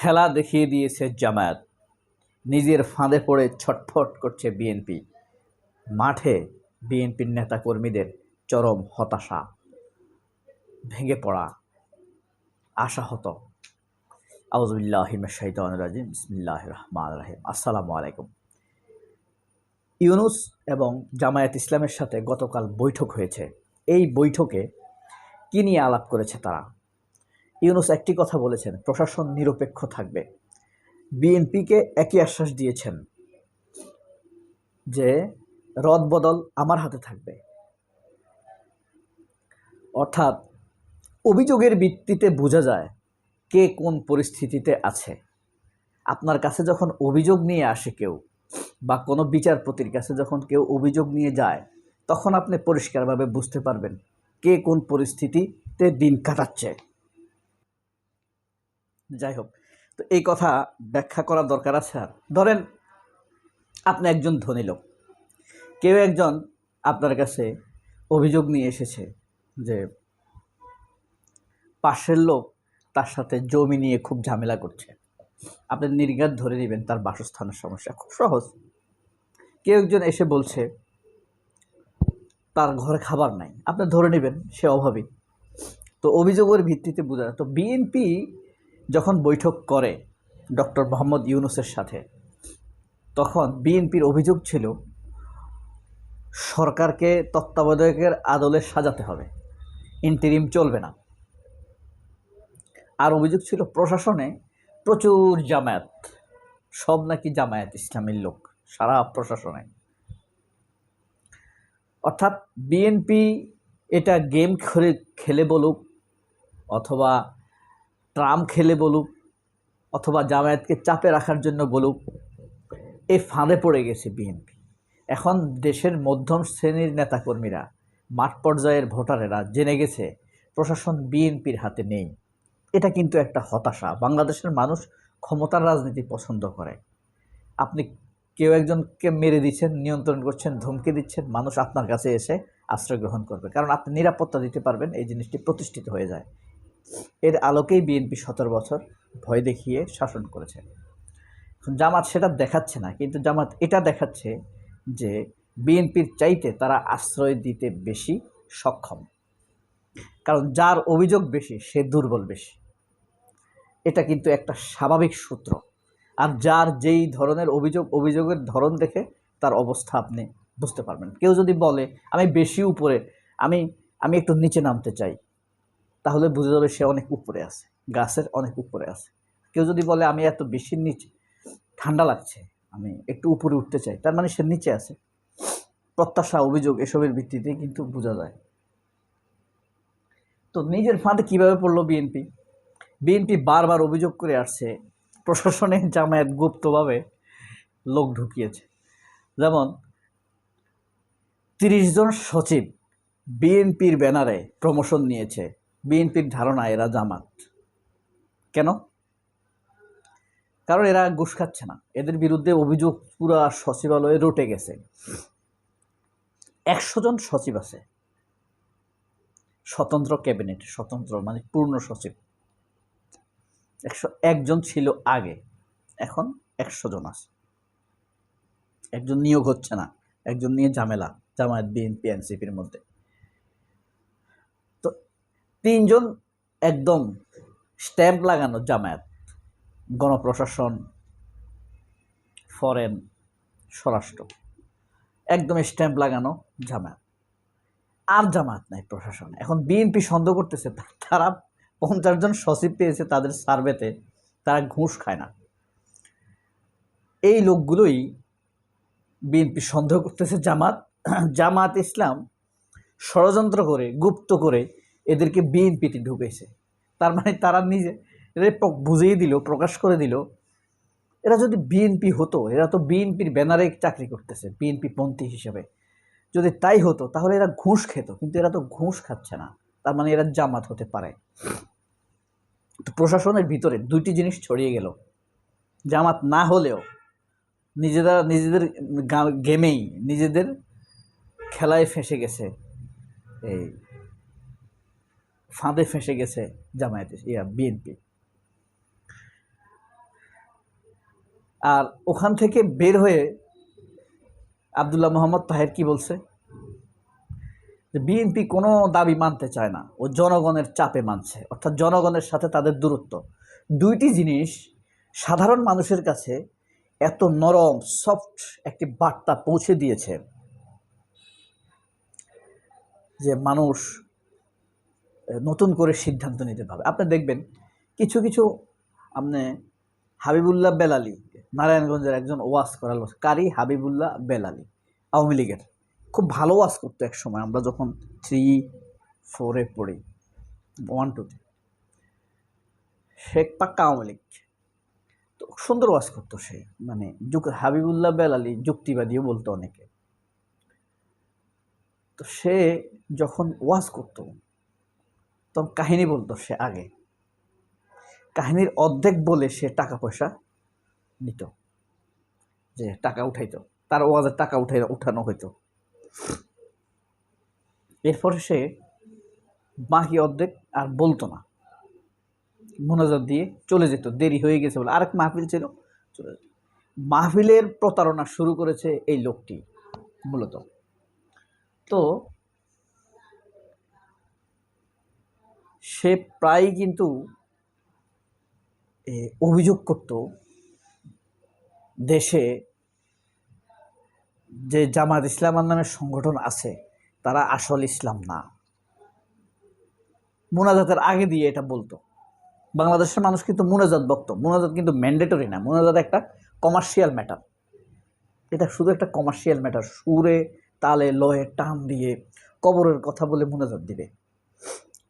খেলা দেখিয়ে দিয়েছে জামায়াত। নিজের ফাঁদে পড়ে ছটফট করছে বিএনপি মাঠে বিএনপির নেতাকর্মীদের চরম হতাশা। ভেঙে পড়া। আশাহত। আউজবিল্লাহ শাহিদান বিসমিল্লাহ রহমান রাহিম। আসসালামু আলাইকুম। ইউনুস এবং জামায়াত ইসলামের সাথে গতকাল বৈঠক হয়েছে। এই বৈঠকে কী নিয়ে আলাপ করেছে তারা? ইউনুস একটি কথা বলেছেন, প্রশাসন নিরপেক্ষ থাকবে। বিএনপিকে একই আশ্বাস দিয়েছেন যে রদবদল আমার হাতে থাকবে। অর্থাৎ অভিযোগের ভিত্তিতে বোঝা যায় কে কোন পরিস্থিতিতে আছে। আপনার কাছে যখন অভিযোগ নিয়ে আসে কেউ বা কোনো বিচারপতির কাছে যখন কেউ অভিযোগ নিয়ে যায়, তখন আপনি পরিষ্কারভাবে বুঝতে পারবেন কে কোন পরিস্থিতিতে দিন কাটাচ্ছে। যাই হোক তো এই কথা ব্যাখ্যা করার দরকার আছে আর। ধরেন, আপনি একজন ধনী লোক। কেউ একজন আপনার কাছে অভিযোগ নিয়ে এসেছে যে পাশের লোক তার সাথে জমি নিয়ে খুব ঝামেলা করছে। আপনি নির্ঘাত ধরে নেবেন, তার বাসস্থানের সমস্যা খুব সহজ। কেউ একজন এসে বলছে, তার ঘরে খাবার নাই। আপনি ধরে নেবেন, সে অভাবী। তো অভিযোগের ভিত্তিতে বোঝা তো বিএনপি যখন বৈঠক করে ডক্টর মোহাম্মদ ইউনুসের সাথে, তখন বিএনপির অভিযোগ ছিল, সরকারকে তত্ত্বাবধায়কের আদলে সাজাতে হবে, ইন্টিরিম চলবে না। আর অভিযোগ ছিল, প্রশাসনে প্রচুর জামায়াত, সব নাকি জামায়াত ইসলামীর লোক, সারা প্রশাসনে। অর্থাৎ বিএনপি এটা গেম খেলে খেলে বলুক, অথবা ট্রাম খেলে বলুক অথবা জামায়াতকে চাপে রাখার জন্য বলুক এই ফাঁদে পড়ে গেছে বিএনপি। এখন দেশের মধ্যম শ্রেণির নেতাকর্মীরা মাঠ পর্যায়ের ভোটারেরা জেনে গেছে প্রশাসন বিএনপির হাতে নেই। এটা কিন্তু একটা হতাশা। বাংলাদেশের মানুষ ক্ষমতার রাজনীতি পছন্দ করে। আপনি কেউ একজনকে মেরে দিচ্ছেন, নিয়ন্ত্রণ করছেন, ধমকে দিচ্ছেন, মানুষ আপনার কাছে এসে আশ্রয় গ্রহণ করবে। কারণ আপনি নিরাপত্তা দিতে পারবেন, এই জিনিসটি প্রতিষ্ঠিত হয়ে যায়। এর আলোকেই বিএনপি সতেরো বছর ভয় দেখিয়ে শাসন করেছে। জামাত সেটা দেখাচ্ছে না, কিন্তু জামাত এটা দেখাচ্ছে যে বিএনপির চাইতে তারা আশ্রয় দিতে বেশি সক্ষম। কারণ যার অভিযোগ বেশি, সে দুর্বল বেশি। এটা কিন্তু একটা স্বাভাবিক সূত্র। আর যার যেই ধরনের অভিযোগ, অভিযোগের ধরন দেখে তার অবস্থা আপনি বুঝতে পারবেন। কেউ যদি বলে, আমি বেশি উপরে, আমি আমি একটু নিচে নামতে চাই। তাহলে বুঝে যাবে সে অনেক উপরে আছে, গাছের অনেক উপরে আছে। কেউ যদি বলে, আমি এত বেশি নিচে, ঠান্ডা লাগছে, আমি একটু উপরে উঠতে চাই। তার মানে সে নিচে আছে। প্রত্যাশা, অভিযোগ এসবের ভিত্তিতে কিন্তু বোঝা যায়। তো নিজের ফাঁদে কীভাবে পড়ল বিএনপি? বিএনপি বারবার অভিযোগ করে আসছে, প্রশাসনে জামায়াত গুপ্তভাবে লোক ঢুকিয়েছে। যেমন, তিরিশ জন সচিব বিএনপির ব্যানারে প্রমোশন নিয়েছে বিএনপির ধারণা এরা জামাত। কেন? কারণ এরা ঘুষ খাচ্ছে না। এদের বিরুদ্ধে অভিযোগ পুরা সচিবালয়ে রটে গেছে। একশো জন সচিব আছে। স্বতন্ত্র ক্যাবিনেট, স্বতন্ত্র মানে পূর্ণ সচিব। একশো একজন ছিল আগে, এখন একশো জন আছে। একজন নিয়োগ হচ্ছে না, একজন নিয়ে ঝামেলা, জামায়াত, বিএনপি, এনসিপির মধ্যে। তিনজন একদম স্ট্যাম্প লাগানো জামায়াত, গণপ্রশাসন, ফরেন, স্বরাষ্ট্র, একদম স্ট্যাম্প লাগানো জামায়াত। আর জামায়াত নাই প্রশাসন। এখন বিএনপি সন্দেহ করতেছে তারা পঞ্চাশ জন সচিব পেয়েছে তাদের সার্ভেতে, তারা ঘুষ খায় না। এই লোকগুলোই বিএনপি সন্দেহ করতেছে জামাত। জামাত ইসলাম ষড়যন্ত্র করে, গুপ্ত করে এদেরকে বিএনপিতে ঢুকেছে। তার মানে তারা নিজে এরা বুঝিয়ে দিল, প্রকাশ করে দিল। এরা যদি বিএনপি হতো, এরা তো বিএনপির ব্যানারে চাকরি করতেছে, বিএনপি পন্থী হিসেবে। যদি তাই হতো, তাহলে এরা ঘুষ খেত, কিন্তু এরা তো ঘুষ খাচ্ছে না। তার মানে এরা জামাত হতে পারে। তো প্রশাসনের ভিতরে দুইটি জিনিস ছড়িয়ে গেল। জামাত না হলেও নিজেরা নিজেদের গেমেই নিজেদের খেলায় ফেঁসে গেছে এই ফাঁদে ফেঁসে গেছে জামায়াত ইয়া বিএনপি আর ওখান থেকে বের হয়ে আবদুল্লাহ মোহাম্মদ তাহের কি বলছে? যে বিএনপি কোনো দাবি মানতে চায় না, ও জনগণের চাপে মানছে, অর্থাৎ জনগণের সাথে তাদের দূরত্ব। দুইটি জিনিস, সাধারণ মানুষের কাছে এত নরম, সফট একটি বার্তা পৌঁছে দিয়েছে যে মানুষ নতুন করে সিদ্ধান্ত নিতে পারবে। আপনি দেখবেন, কিছু কিছু, আপনি হাবিবুল্লাহ বেলালি, নারায়ণগঞ্জের একজন ওয়াজ করার লোক, কারি হাবিবুল্লাহ বেলালি, আওয়ামী লীগের। খুব ভালো ওয়াজ করতো এক সময়, আমরা যখন থ্রি ফোরে পড়ি ওয়ান টুতে শেখ পাক্কা আওয়ামী লীগ, তো সুন্দর ওয়াজ করতো সে মানে যুগ, হাবিবুল্লাহ বেলালি যুক্তিবাদীও বলতো অনেকে। তো সে যখন ওয়াজ করতো তখন কাহিনী বলতো সে আগে। কাহিনীর অর্ধেক বলে সে টাকা পয়সা নিত, যে টাকা উঠাইতো, তার ওয়াজের টাকা উঠাই উঠানো হইতো। এরপরে সে বাকি অর্ধেক আর বলতো না। মোনাজাত দিয়ে চলে যেত, দেরি হয়ে গেছে বলে। আরেক মাহফিল ছিল, চলে যেত। মাহফিলের প্রতারণা শুরু করেছে এই লোকটি, মূলত। তো সে প্রায় কিন্তু অভিযোগ করত দেশে যে জামাত ইসলাম নামের সংগঠন আছে, তারা আসল ইসলাম না। মোনাজাতের আগে দিয়ে এটা বলতো। বাংলাদেশের মানুষ কিন্তু মোনাজাত বক্ত মোনাজাত কিন্তু ম্যান্ডেটরি না। মোনাজাত একটা কমার্শিয়াল ম্যাটার এটা শুধু একটা কমার্শিয়াল ম্যাটার সুরে, তালে লয়ে টান দিয়ে কবরের কথা বলে মোনাজাত দিবে।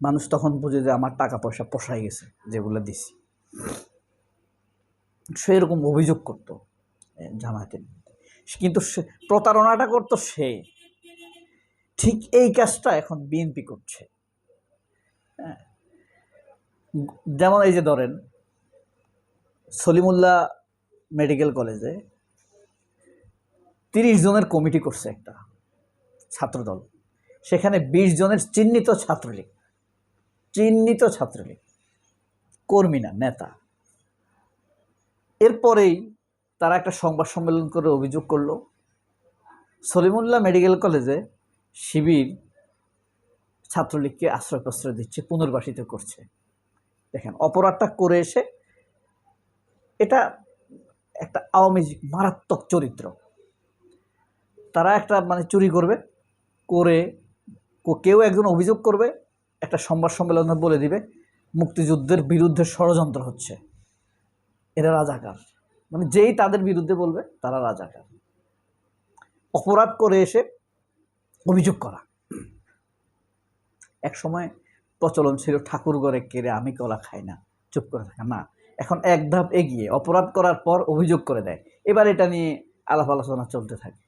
মানুষ তখন বুঝে যে আমার টাকা পয়সা পোষাই গেছে যেগুলো দিছি। সে এরকম অভিযোগ করতো এ, জামায়াতের কিন্তু সে প্রতারণাটা করতো সে। ঠিক এই কাজটা এখন বিএনপি করছে। হ্যাঁ। যেমন এই যে ধরেন সলিমুল্লাহ মেডিকেল কলেজে তিরিশ জনের কমিটি করছে একটা ছাত্রদল। সেখানে বিশ জনের চিহ্নিত ছাত্রলীগ। চিহ্নিত ছাত্রলীগ, কর্মী না, নেতা। এরপরেই তারা একটা সংবাদ সম্মেলন করে অভিযোগ করল। সলিমুল্লাহ মেডিকেল কলেজে শিবির ছাত্রলীগকে আশ্রয় প্রশ্রয় দিচ্ছে, পুনর্বাসিত করছে। দেখেন, অপরাধটা করে এসে এটা একটা আওয়ামী মারাত্মক চরিত্র। তারা একটা মানে চুরি করবে, করে কেউ একজন অভিযোগ করবে একটা সংবাদ সম্মেলনে বলে দিবে, মুক্তিযুদ্ধের বিরুদ্ধে ষড়যন্ত্র হচ্ছে। এরা রাজাকার। মানে যেই তাদের বিরুদ্ধে বলবে, তারা রাজাকার। অপরাধ করে এসে অভিযোগ করা। এক সময় প্রচলন ছিল, ঠাকুর ঘরে কেড়ে আমি কলা খাই না, চুপ করে থাকা। না, এখন এক ধাপ এগিয়ে অপরাধ করার পর অভিযোগ করে দেয়। এবার এটা নিয়ে আলাপ আলোচনা চলতে থাকে।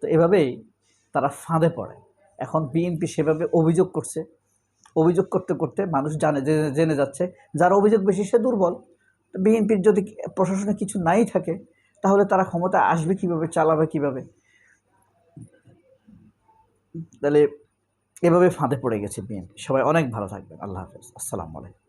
তো এভাবেই তারা ফাঁদে পড়ে। এখন বিএনপি সেভাবে অভিযোগ করছে। অভিযোগ করতে করতে মানুষ জানে, জেনে যাচ্ছে, যার অভিযোগ বেশি সে দুর্বল। বিএনপির যদি প্রশাসনে কিছু নাই থাকে, তাহলে তারা ক্ষমতা আসবে কীভাবে, চালাবে কীভাবে? তাহলে এভাবে ফাঁদে পড়ে গেছে বিএনপি সবাই অনেক ভালো থাকবেন। আল্লাহ হাফেজ। আসসালামু আলাইকুম।